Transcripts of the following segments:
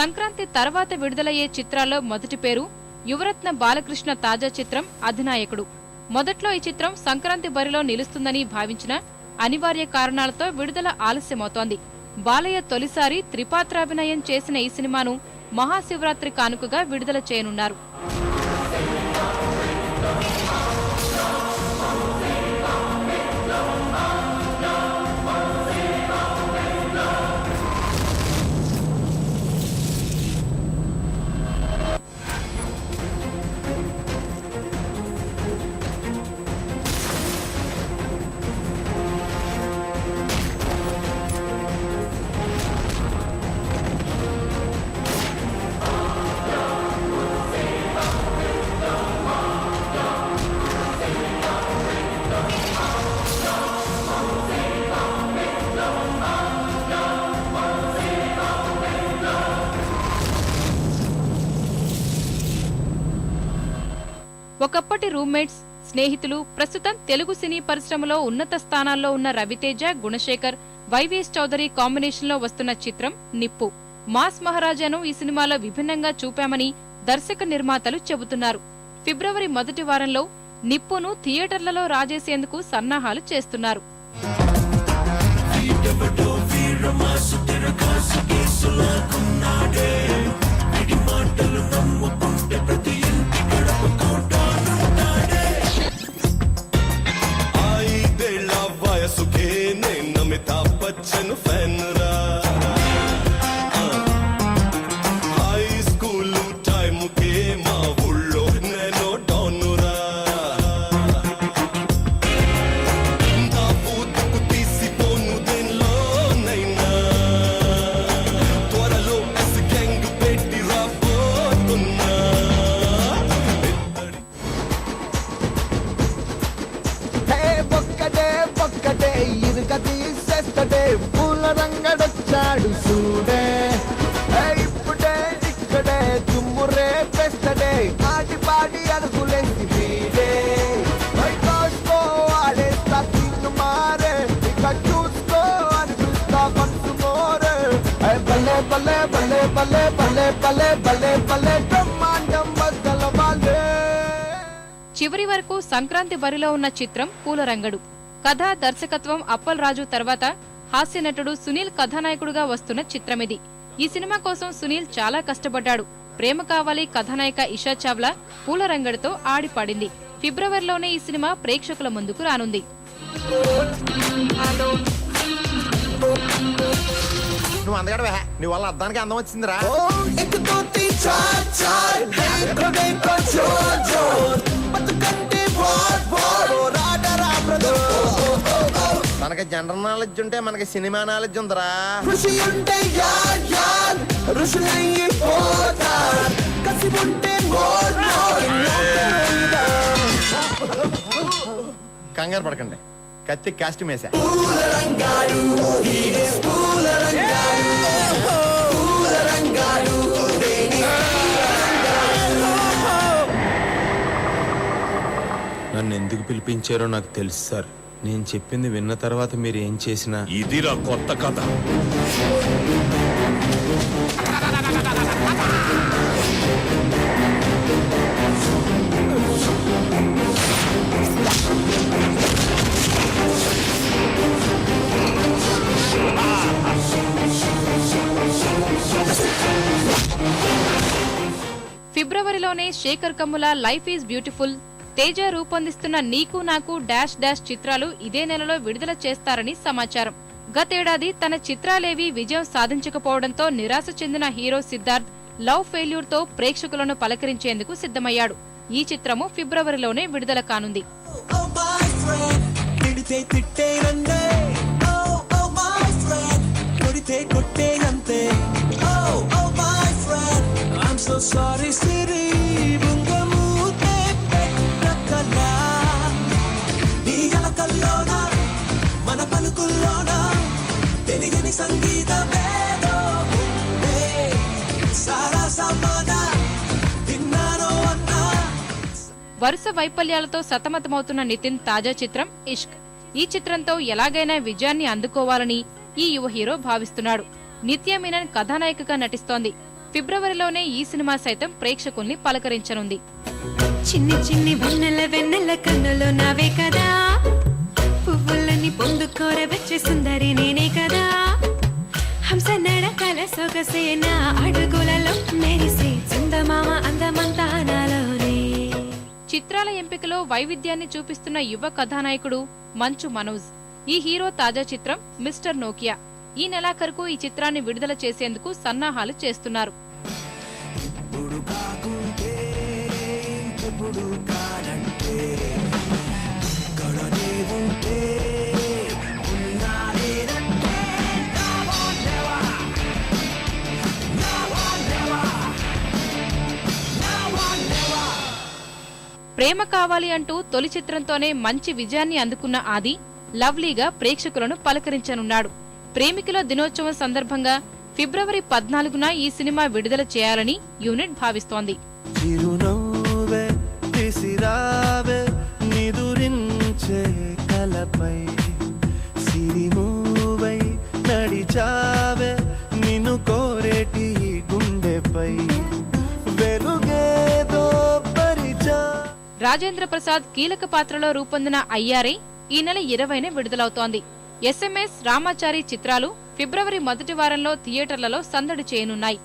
సంక్రాంతి తర్వాత విడుదలయ్యే చిత్రాల్లో మొదటి పేరు యువరత్న బాలకృష్ణ తాజా చిత్రం అధినాయకుడు. మొదట్లో ఈ చిత్రం సంక్రాంతి బరిలో నిలుస్తుందని భావించిన అనివార్య కారణాలతో విడుదల ఆలస్యమవుతోంది. బాలయ్య తొలిసారి త్రిపాత్రాభినయం చేసిన ఈ సినిమాను మహాశివరాత్రి కానుకగా విడుదల చేయనున్నారు. ఒకప్పటి రూమ్మేట్స్ స్నేహితులు ప్రస్తుతం తెలుగు సినీ పరిశ్రమలో ఉన్నత స్థానాల్లో ఉన్న రవితేజ గుణశేఖర్ వైవిఎస్ చౌదరి కాంబినేషన్లో వస్తున్న చిత్రం నిప్పు. మాస్ మహారాజాను ఈ సినిమాలో విభిన్నంగా చూపామని దర్శక నిర్మాతలు చెబుతున్నారు. ఫిబ్రవరి మొదటి వారంలో నిప్పును థియేటర్లలో రాజేసేందుకు సన్నాహాలు చేస్తున్నారు. మాటలు భలే భలే భలే భలే భలే బ్రహ్మాండం బద్దల వాళ్ళే చివరి వరకు సంక్రాంతి బరిలో ఉన్న చిత్రం పూలరంగడు. కథ దర్శకత్వం అప్పల్ రాజు తర్వాత హాస్య నటుడు సునీల్ కథానాయకుడుగా వస్తున్న చిత్రమిది. ఈ సినిమా కోసం సునీల్ చాలా కష్టపడ్డాడు. ప్రేమ కావాలి కథానాయిక ఇషా చావ్లా పూలరంగడుతో ఆడిపాడింది. ఫిబ్రవరిలోనే ఈ సినిమా ప్రేక్షకుల ముందుకు రానుంది. నువ్వు అందగడవే నీ వల్ల అర్థానికి అందం వచ్చిందిరా. మనకి జనరల్ నాలెడ్జ్ ఉంటే మనకి సినిమా నాలెడ్జ్ ఉందిరా. ఋషి ఉంటే యార్ యార్. ఋషులయ్యి పోతార్. కసి ఉంటే మోర్ కంగారు పడకండి. కత్తి కాస్ట్ మేసా నన్ను ఎందుకు పిలిపించారో నాకు తెలుసు సార్. నేను చెప్పింది విన్న తర్వాత మీరు ఏం చేసినా ఇదిరా కొత్త కథ. ఫిబ్రవరిలోనే Shekhar Kammula life is beautiful Teja రూపొందిస్తున్న నీకు నాకు డాష్ డాష్ చిత్రాలు ఇదే నెలలో విడుదల చేస్తారని సమాచారం. గతేడాది తన చిత్రాలేవీ విజయం సాధించకపోవడంతో నిరాశ చెందిన హీరో సిద్ధార్థ్ లవ్ ఫెయిల్యూర్తో ప్రేక్షకులను పలకరించేందుకు సిద్ధమయ్యాడు. ఈ చిత్రము ఫిబ్రవరిలోనే విడుదల కానుంది. Oh, oh my వరుస వైఫల్యాలతో సతమతమవుతున్న నితిన్ తాజా చిత్రం ఇష్క్. ఈ చిత్రంతో ఎలాగైనా విజయాన్ని అందుకోవాలని ఈ యువ హీరో భావిస్తున్నాడు. నిత్య మీనన్ కథానాయికగా నటిస్తోంది. ఫిబ్రవరిలోనే ఈ సినిమా సైతం ప్రేక్షకుల్ని పలకరించనుంది. చిన్ని చిన్ని వెన్నెల వెన్నెల కన్నులు నావే కదా. పువ్వులని పొందుకోర వచ్చే సుందరి నేనే కదా. హంస నడకల సొగసేనా అడుగు చిత్రాల వైవిధ్యాన్ని చూపిస్తున్న యువ కథానాయకుడు మంచు మనోజ్. ఈ హీరో తాజా చిత్రం మిస్టర్ నోకియా. ఈ నెలాఖరుకు ఈ చిత్రాన్ని విడుదల చేసేందుకు సన్నాహాలు చేస్తున్నారు. ప్రేమ కావాలి అంటూ తొలి చిత్రంతోనే మంచి విజయాన్ని అందుకున్న ఆది లవ్లీగా ప్రేక్షకులను పలకరించనున్నాడు. ప్రేమికుల దినోత్సవం సందర్భంగా ఫిబ్రవరి పద్నాలుగున ఈ సినిమా విడుదల చేయాలని యూనిట్ భావిస్తోంది. కలపై సిరిమూవై నడిచావే రాజేంద్ర ప్రసాద్ కీలక పాత్రలో రూపొందిన అయ్యారే ఈ నెల ఇరవైన విడుదలవుతోంది. ఎస్ఎంఎస్ రామాచారి చిత్రాలు ఫిబ్రవరి మొదటి వారంలో థియేటర్లలో సందడి చేయనున్నాయి.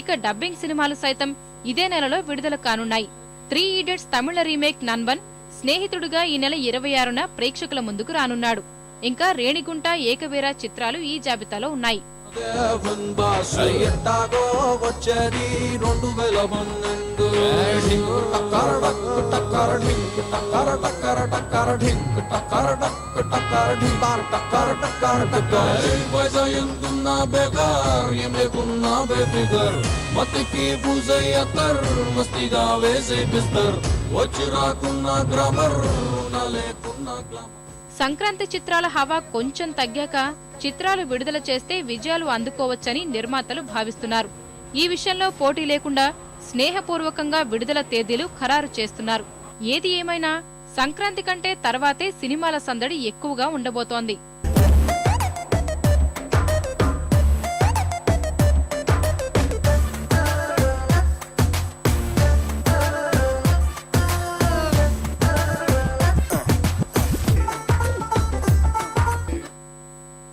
ఇక డబ్బింగ్ సినిమాలు సైతం ఇదే నెలలో విడుదల కానున్నాయి. త్రీ ఈడియట్స్ తమిళ రీమేక్ నన్వన్ స్నేహితుడుగా ఈ నెల ఇరవై ఆరున ప్రేక్షకుల ముందుకు రానున్నాడు. ఇంకా రేణిగుంట ఏకవీర చిత్రాలు ఈ జాబితాలో ఉన్నాయి. దేవన్ భాష ఎట్టాగో వచ్చేది రెండు వేల పన్నెండు. టక్కర డక్ టక్కర ఢింక్ టక్కర టక్కర టక్కర ఢింక్ టక్కర డక్ టక్కర. ఢింక్ టక్కర టక్కర టక్కర పైసా ఎందున్నా బేకార్ ఏం లేకున్నా బేఫిగర్ మతికి పూజయ్యతర్ మస్తిగా వేసే బిస్తర్ వచ్చి రాకున్నా గ్రామర్ లేకున్నా గ్లామర్. సంక్రాంతి చిత్రాల హవా కొంచెం తగ్గాక చిత్రాలు విడుదల చేస్తే విజయాలు అందుకోవచ్చని నిర్మాతలు భావిస్తున్నారు. ఈ విషయంలో పోటీ లేకుండా స్నేహపూర్వకంగా విడుదల తేదీలు ఖరారు చేస్తున్నారు. ఏది ఏమైనా సంక్రాంతి కంటే తర్వాతే సినిమాల సందడి ఎక్కువగా ఉండబోతోంది.